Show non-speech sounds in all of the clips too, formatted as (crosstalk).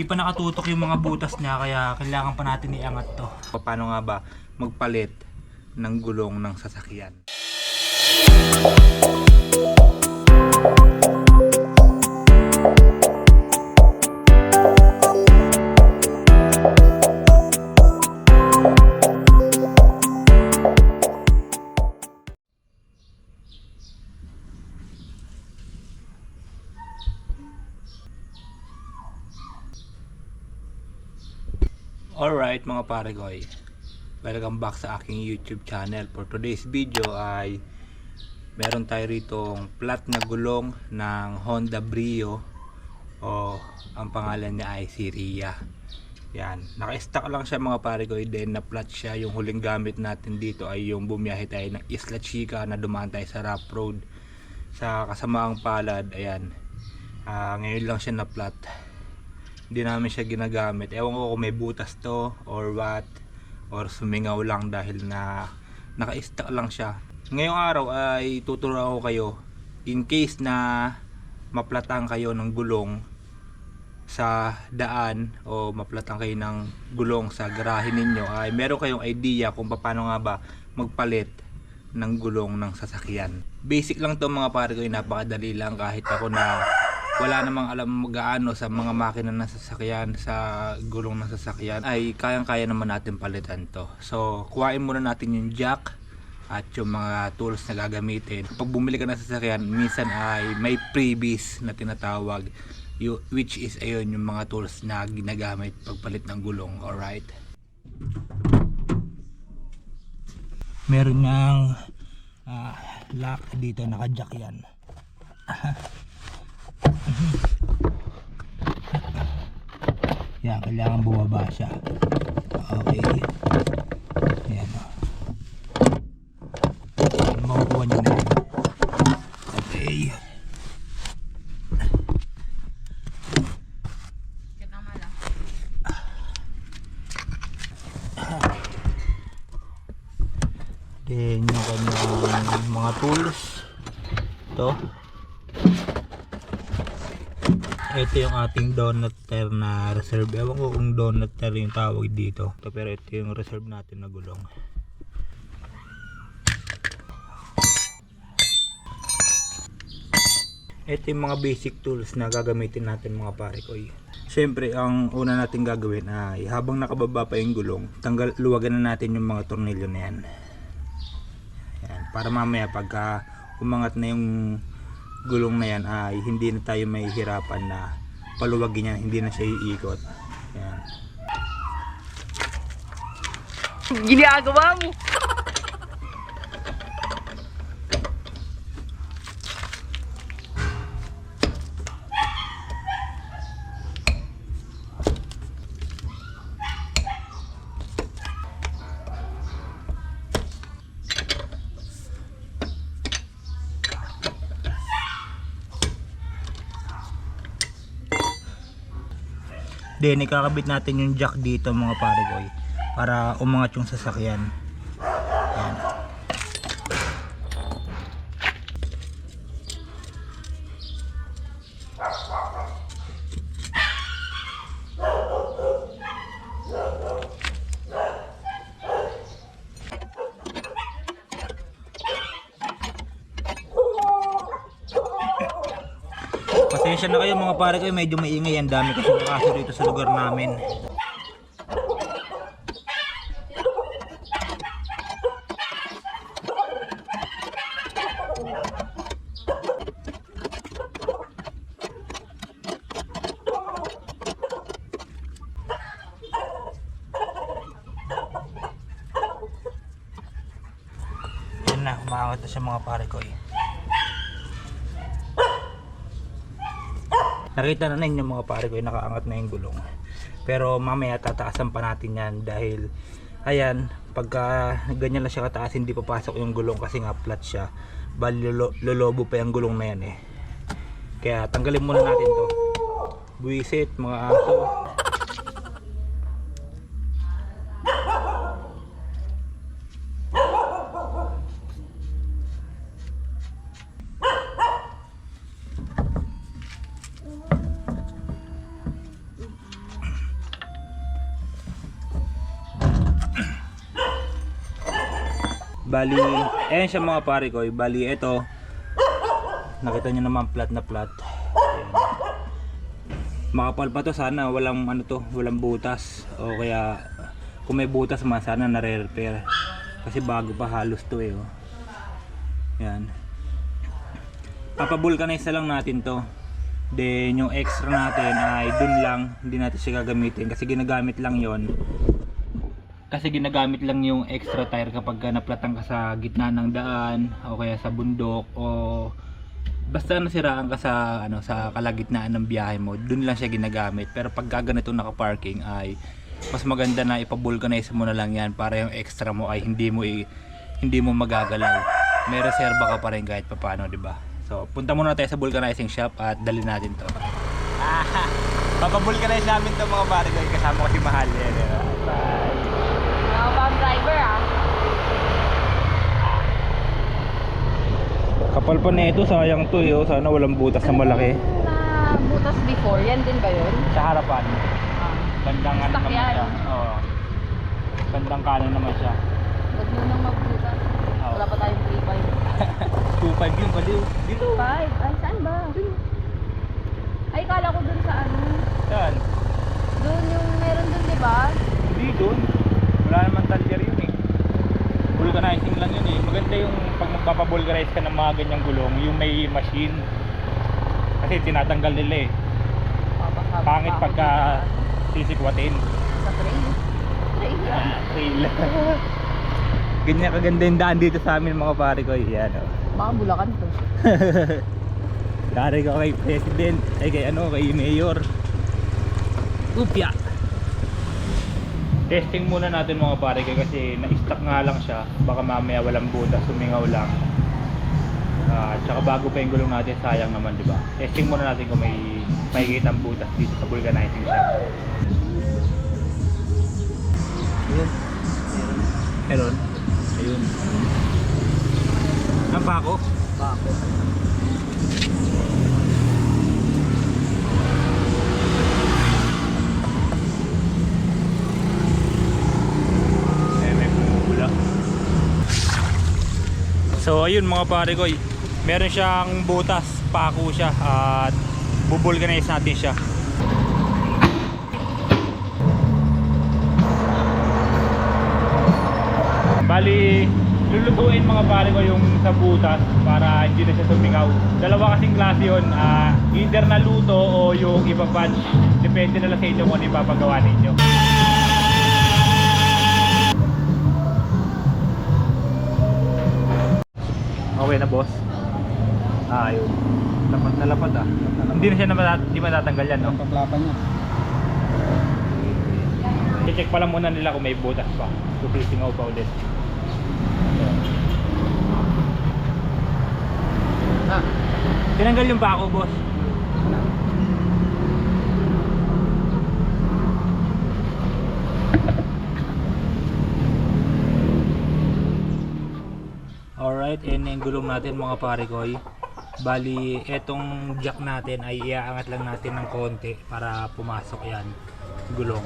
Hindi pa nakatutok yung mga butas niya kaya kailangan pa natin iangat to. Paano nga ba magpalit ng gulong ng sasakyan? Alright mga paregoy Welcome back sa aking YouTube channel. For today's video ay Meron tayo ritong flat na gulong ng Honda Brio O ang pangalan niya ay si Ria. Yan, naka-stack lang siya mga paregoy Then na flat siya. Yung huling gamit natin dito ay yung bumiyahe tayo ng Isla Chica Na dumaan tayo sa rough road Sa kasamaang palad. Ayan. Ah, Ngayon lang siya na flat hindi namin siya ginagamit. Ewan ko kung may butas to or what or sumingaw lang dahil na naka-stack lang siya. Ngayong araw ay tuturuan ko kayo in case na maplatan kayo ng gulong sa daan o maplatan kayo ng gulong sa garahe ninyo ay meron kayong idea kung paano nga ba magpalit ng gulong ng sasakyan. Basic lang to mga pare ko, napakadali lang kahit ako na wala namang alam gaano sa mga makina ng sasakyan sa gulong ng sasakyan ay kayang-kaya naman natin palitan to. So kuhain muna natin yung jack at yung mga tools na gagamitin. Pag bumili ka ng sasakyan minsan ay may freebies na tinatawag which is ayun yung mga tools na ginagamit pagpalit ng gulong alright? Meron ngang ah, lock dito naka-jack yan (laughs) Yan, kailangan bumaba siya. Okay. Yan o. Makukuha niyo na. Okay. Then yung kanyang mga tools. Ito. Ito yung ating donut pair na reserve. Ewan ko kung donut pair yung tawag dito. Ito, pero ito yung reserve natin na gulong. Ito yung mga basic tools na gagamitin natin mga pare ko. Siyempre, ang una natin gagawin ay habang nakababa pa yung gulong, tanggal, luwagan na natin yung mga tornilyo na yan. yan para mamaya pagka umangat na yung gulong na yan ay hindi na tayo mahihirapan na paluwagin yan, hindi na siya iikot. Yan. Ginagawa mo. (laughs) Then ikakabit natin yung jack dito mga pare boy para umangat yung sasakyan. Yan. Pasensya na kayo mga pare ko, medyo maingay ang dami kasi kaso dito sa lugar namin. Yan na, umangat na siya mga pare ko eh. Nakita na ninyo mga pare ko, eh, nakaangat na yung gulong. Pero mamaya tataasan pa natin yan dahil ayan, pagka ganyan lang siya kataas hindi papasok yung gulong kasi nga flat siya. Bali lolo, lolobo pa yung gulong na yan eh. Kaya tanggalin muna natin to. Buwisit mga aso. Bali, ayan siya mga pare ko. Bali, ito. Nakita nyo naman flat na flat. Ayan. Makapal pa to sana walang ano to, walang butas o kaya kung may butas man sana nare-repair. Kasi bago pa halos to eh. Oh. Yan. Papabulkanize na lang natin to. Then yung extra natin ay dun lang, hindi natin siya gagamitin kasi ginagamit lang yon kasi ginagamit lang yung extra tire kapag ka naplatan ka sa gitna ng daan o kaya sa bundok o basta nasiraan ka sa ano sa kalagitnaan ng biyahe mo dun lang siya ginagamit. Pero pag ganito naka-parking ay mas maganda na ipabulkanize mo na lang yan para yung extra mo ay hindi mo i, hindi mo magagalaw. May reserba ka pa rin kahit papaano di ba? So punta muna tayo sa vulcanizing shop at dali natin to. (laughs) Papabulkanize namin to mga pare kasama ko si Mahal yan. Bye. Driver ah. Kapal pa nito, sayang to eh. oh. Sana walang butas na malaki. Na butas before, yan din ba yun? Sa harapan, Ah. bandang ano Stock naman yan. siya. Oo. Bandang kanan naman siya. Huwag mo nang magbutas. Oo. Wala pa tayong 3.5. 2.5 (laughs) yun, baliw. Dito. 5? Ay, saan ba? Ay, kala ko dun sa ano. Yan. Dun yung meron dun, di ba? Hindi doon. Wala naman talyer yun eh. Vulcanizing lang yun eh. Maganda yung pag magpapavulcanize ka ng mga ganyang gulong, yung may machine. Kasi tinatanggal nila eh. Pangit pagka sisikwatin. Sa train. Train yan. Trail. (laughs) Ganyan kaganda yung daan dito sa amin mga pare ko. Yan oh. Baka bulakan to. (laughs) Dari ko kay President, ay kay ano, kay Mayor. Upya. Testing muna natin mga pare kasi na-stock nga lang siya. Baka mamaya walang butas, sumingaw lang. Ah, tsaka bago pa yung gulong natin, sayang naman, di ba? Testing muna natin kung may makikita ang butas dito sa vulcanizing shop. Ayun. Meron. Ayun. Ang pako? Pako. Eh, may bumubula. So ayun mga pare ko, meron siyang butas, pako siya at bubulganize natin siya. Bali, lulutuin mga pare ko yung sa butas para hindi na siya sumingaw. Dalawa kasing klase yun, ah, either na luto o yung iba punch. Depende na lang sa inyo kung ano yung papagawa ninyo. Boss. Ah, ayun. Lapat na lapat ah. Hindi na siya na matat- matatanggal yan, no? Paklapan niya. I-check pa lang muna nila kung may butas pa. Susisingaw pa ulit. Ah, Tinanggal yung bako, boss. Alright, yan yung gulong natin mga pare koy. Bali, etong jack natin ay iaangat lang natin ng konti para pumasok yan gulong.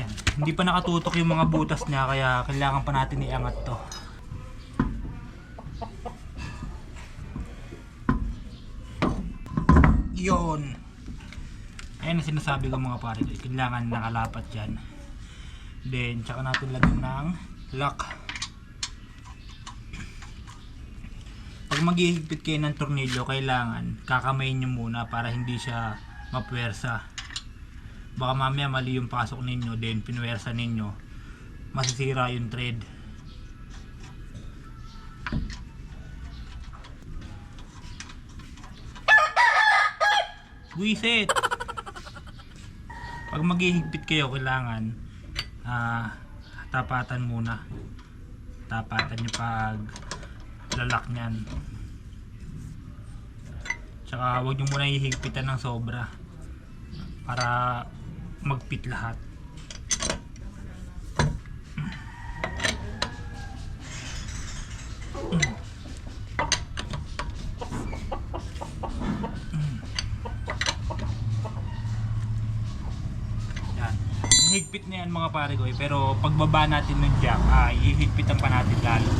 Yan. Hindi pa nakatutok yung mga butas niya kaya kailangan pa natin iangat to. Yon. Ayan ang sinasabi ko mga pare. Kailangan nakalapat yan. Then, tsaka natin lagyan ng lock. Pag maghihigpit kayo ng tornilyo, kailangan kakamayin nyo muna para hindi siya mapwersa baka mamaya mali yung pasok ninyo then pinwersa ninyo masisira yung thread Wisit! Pag maghihigpit kayo, kailangan ah, tapatan muna. Tapatan nyo pag lalak nyan. Tsaka huwag nyo muna hihigpitan ng sobra para magpit lahat. Yan. Nahigpit na yan mga pare ko eh. Pero pagbaba natin ng jack, ay hihigpitan pa natin lalo.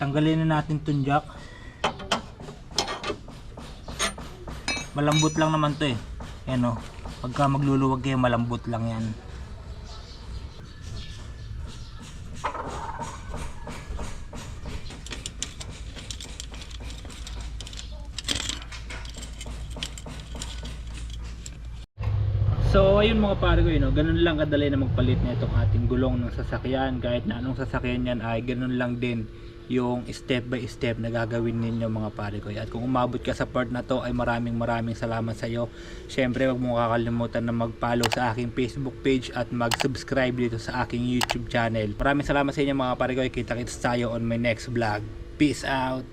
Tanggalin na natin tong jack. Malambot lang naman to eh. Yan o. Pagka magluluwag kayo, malambot lang yan. So ayun mga pare ko yun, no? ganun lang kadali na magpalit na itong ating gulong ng sasakyan kahit na anong sasakyan yan ay ganun lang din yung step by step na gagawin ninyo mga pare ko. At kung umabot ka sa part na to ay maraming maraming salamat sa iyo. Syempre wag mo kakalimutan na mag follow sa aking facebook page at mag subscribe dito sa aking youtube channel. Maraming salamat sa inyo mga pare ko. Kita kits tayo on my next vlog. Peace out